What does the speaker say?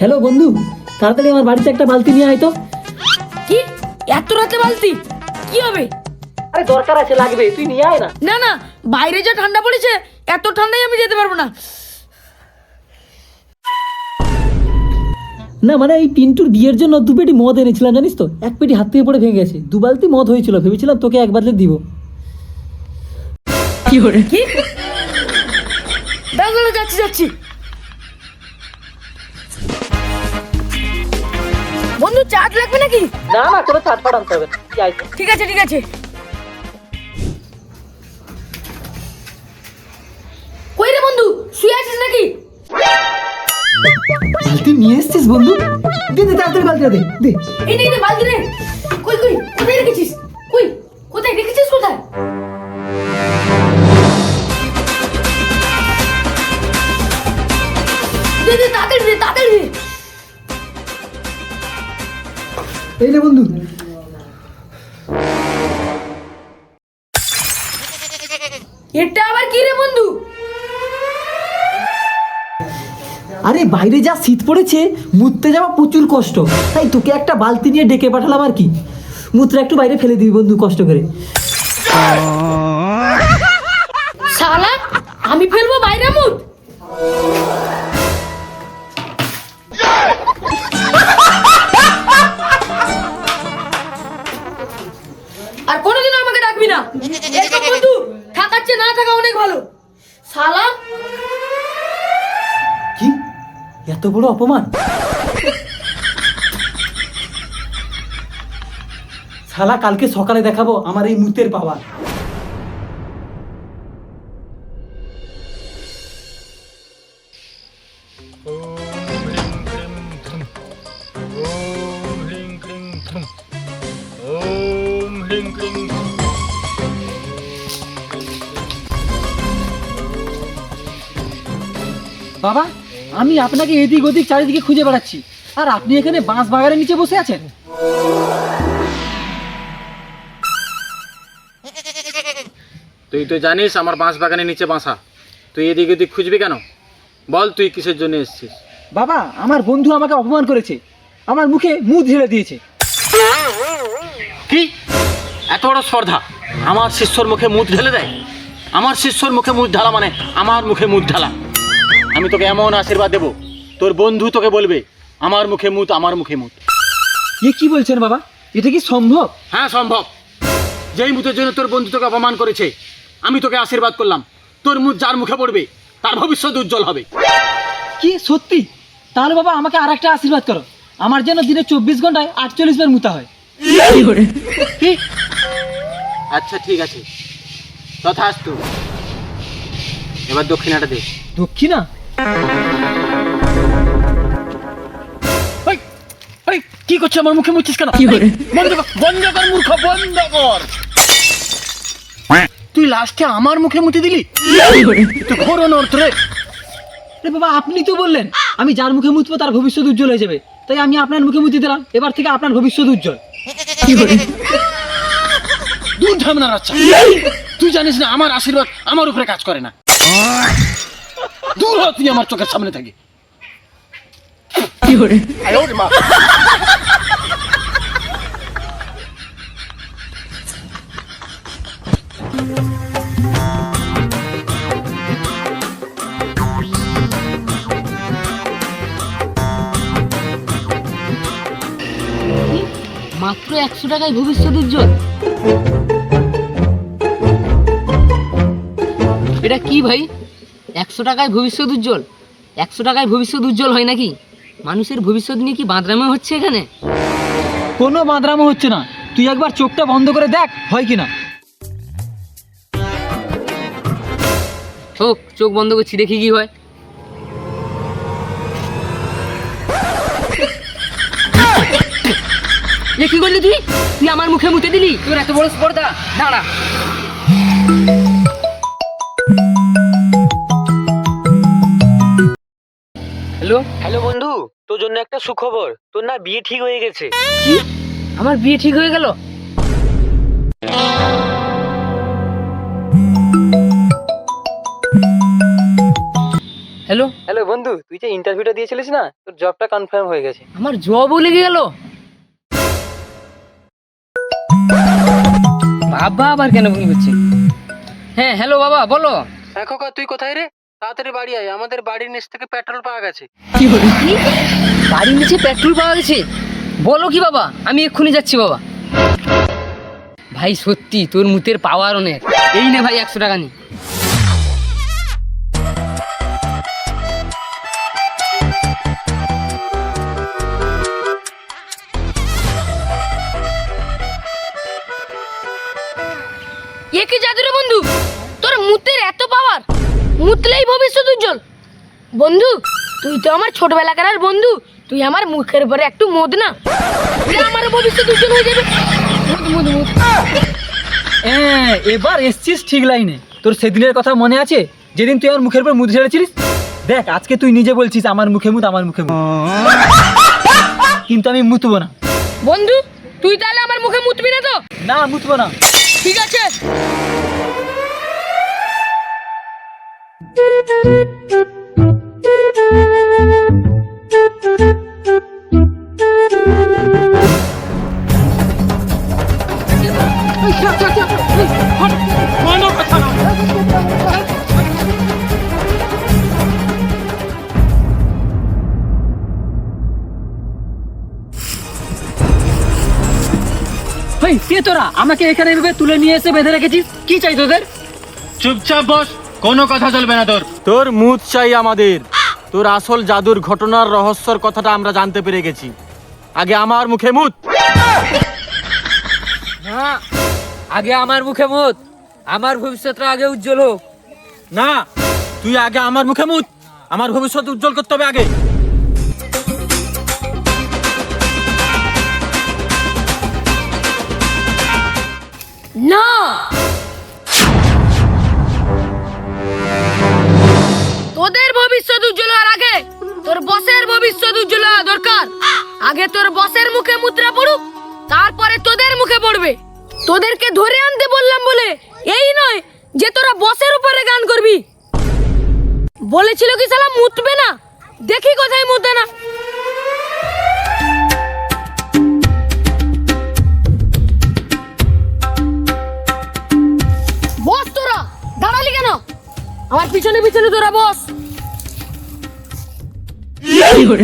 Hello বন্ধু তাড়াতাড়ি আমার বাড়িতে একটা বালতি নিয়ে আয় তো। কি? এত রাতে বালতি? কি হবে? আরে দরকার আছে লাগবে তুই নিয়ে আয় না। না না বাইরে যা ঠান্ডা পড়েছে এত ঠান্ডায় আমি যেতে পারব না। না মানে এই পিন্টুর বিয়ের জন্য দু পেটি মদ এনেছিলাম জানিস তো? এক পেটি হাত থেকে পড়ে ভেঙে গেছে। দু বালতি মদ হয়েছিল ভেবেছিলাম তোকে এক বালতি দিব। কি করে কি? দাঁড়া, যাচ্ছি যাচ্ছি। বন্ধু চাট লাগবে নাকি? না না কোনো চাট ফাট আনতে হবে। ঠিক আছে ঠিক আছে। কই রে বন্ধু শুয়ে আছিস নাকি? বালতি নিয়ে এসছিস বন্ধু? দে দে তাড়াতাড়ি বালতিটা দে দে। এই নে এই নে বালতি রে কই এটা আবার কি রে বন্ধু? আরে বাইরে যা শীত পড়েছে মুততে যাওয়া প্রচুর কষ্ট। তাই তোকে একটা বালতি নিয়ে ডেকে পাঠালাম আর কি। মুতটা একটু বাইরে ফেলে দিবি বন্ধু কষ্ট করে। শালা আমি ফেলব বাইরে মুখ আর কোনোদিন আমাকে ডাকবি না। বন্ধু। চেয়ে না থাকা অনেক ভালো। সালা কি? এত বড় অপমান? শালা, কালকে সকালে দেখাবো আমার এই মুতের পাওয়ার। বাবা আমি আপনাকে এদিক ওদিক চারিদিকে খুঁজে বেড়াচ্ছি। আর আপনি এখানে বাঁশ বাগানের নিচে বসে আছেন? তুই তো জানিস আমার বাঁশ বাগানের নিচে বাসা তুই এদিক ওদিক খুঁজবি কেন? বল তুই কিসের জন্য এসেছিস? বাবা আমার বন্ধু আমাকে অপমান করেছে। আমার মুখে মুখ ঝেড়ে দিয়েছে। কি? এত বড় স্পর্ধা? আমার শিষ্যর মুখে মুখ ঢেলে দেয়? আমার শিষ্যর মুখে মুখ ঢালা মানে আমার মুখে মুখ ঢালা। আমি তোকে এমন আশীর্বাদ দেবো। তোর বন্ধু তোকে বলবে আমার মুখে মুত আমার মুখে মুত। এ কি বলছেন বাবা? এটা কি সম্ভব? হ্যাঁ সম্ভব। যেই মুখের জন্য তোর বন্ধু তোকে অপমান করেছে আমি তোকে আশীর্বাদ করলাম। তোর মুখ যার মুখে পড়বে তার ভবিষ্যৎ উজ্জ্বল হবে। কি? সত্যি? তাহলে বাবা আমাকে আর একটা আশীর্বাদ করো। আমার যেন দিনে চব্বিশ ঘন্টায় আটচল্লিশ বার মুতা হয়। কি আচ্ছা ঠিক আছে। তথা তথাস্তু। এবার দক্ষিণাটা দে। দক্ষিণা? কি করছিস আমার মুখে মুছিস কেন? বন্ধ কর বন্ধ কর মূর্খ বন্ধ কর। তুই লাস্টে আমার মুখে মুতি দিলি? তুই ঘোর অনর্থ রে। বাবা আপনি তো বললেন আমি যার মুখে মুতবো তার ভবিষ্যৎ উজ্জ্বল হয়ে যাবে। তাই আমি আপনার মুখে মুতি দিলাম এবার থেকে আপনার ভবিষ্যৎ উজ্জ্বল। দূর ঝামেলা রাচ্ছা তুই জানিস না আমার আশীর্বাদ আমার উপরে কাজ করে না। দূর হ তুই আমার চোখের সামনে থাকি। আয় ওরে মা। মাত্র একশো টাকায় ভবিষ্যৎ উজ্জ্বল। এটা কি ভাই? একশো টাকায় ভবিষ্যৎ উজ্জ্বল। একশো টাকায় ভবিষ্যৎ উজ্জ্বল হয় নাকি? মানুষের ভবিষ্যৎ নিয়ে কি বাঁদরামে হচ্ছে এখানে? কোনো বাঁদরামো হচ্ছে না। তুই একবার চোখটা বন্ধ করে দেখ হয় কি না হোক চোখ বন্ধ করছি দেখি কি হয়। এ কি করলি তুই? তুই আমার মুখে মুতে দিলি? তোর এত বড় স্পর্ধা। দাঁড়া। হ্যালো? হ্যালো বন্ধু তোর জন্য একটা সুখবর। তোর না বিয়ে ঠিক হয়ে গেছে। কি? আমার বিয়ে ঠিক হয়ে গেল? হ্যালো? হ্যালো বন্ধু তুই যে ইন্টারভিউটা দিয়েছিলিস না তোর জবটা কনফার্ম হয়ে গেছে। আমার জবও লেগে গেল? বাবা আবার কেন ফোন করছে হ্যাঁ হ্যালো বাবা বলো। হ্যাঁ খোকা তুই কোথায় রে? তাড়াতাড়ি বাড়ি আয় আমাদের বাড়ির নিচ থেকে পেট্রোল পাওয়া গেছে। কি বলি কি? বাড়ির নিচে পেট্রোল পাওয়া গেছে? বলো কি বাবা আমি এক্ষুনি যাচ্ছি বাবা। ভাই সত্যি তোর মুতের পাওয়ার অনেক। এই নে ভাই একশো টাকা নি। উজ্জ্বল বন্ধু তুই তো আমার ছোটবেলাকার বন্ধু। তুই আমার মুখের উপরে একটু মদ না। আমার ভবিষ্যৎ উজ্জ্বল হয়ে যাবে। এবার এসছিস ঠিক লাইনে। তোর সেদিনের কথা মনে আছে? যেদিন তুই আমার মুখের উপর মুদ ঝেড়েছিলিস? দেখ আজকে তুই নিজে বলছিস আমার মুখে মুদ আমার মুখে কিন্তু আমি মুতবো না। বন্ধু তুই তাহলে আমার মুখে মুতবি না তো? না মুতবো না। ঠিক আছে। কে তোরা? আমাকে এখানে তুলে নিয়ে এসে বেঁধে রেখেছিস? কি চাই তোদের? চুপচাপ বস। কোনো কথা চলবে না তোর। তোর মুখ চাই আমাদের। তোর আসল জাদুর ঘটনার রহস্যর কথাটা আমরা জানতে পেরে গেছি। আগে আমার মুখে মুত না আগে আমার মুখে মুত আমার ভবিষ্যৎটা আগে উজ্জ্বল হোক। না তুই আগে আমার মুখে মুত আমার ভবিষ্যৎ উজ্জ্বল করতে হবে আগে। ভবিষ্যৎ উজ্জ্বল হওয়ার আগে তোর বসের ভবিষ্যৎ উজ্জ্বল হওয়া দরকার। আগে তোর বসের মুখে মুদ্রা পড়ুক, তারপরে তোদের মুখে পড়বে। তোদেরকে ধরে আনতে বললাম বলে, এই নয় যে তোরা বসের উপরে গান করবি। বলেছিল কি সালা মুতবে না? দেখি কোথায় মুতে না। বস তোরা, দাঁড়ালি কেন? আমার পিছনে পিছনে তোরা বস। কি ব্যাপার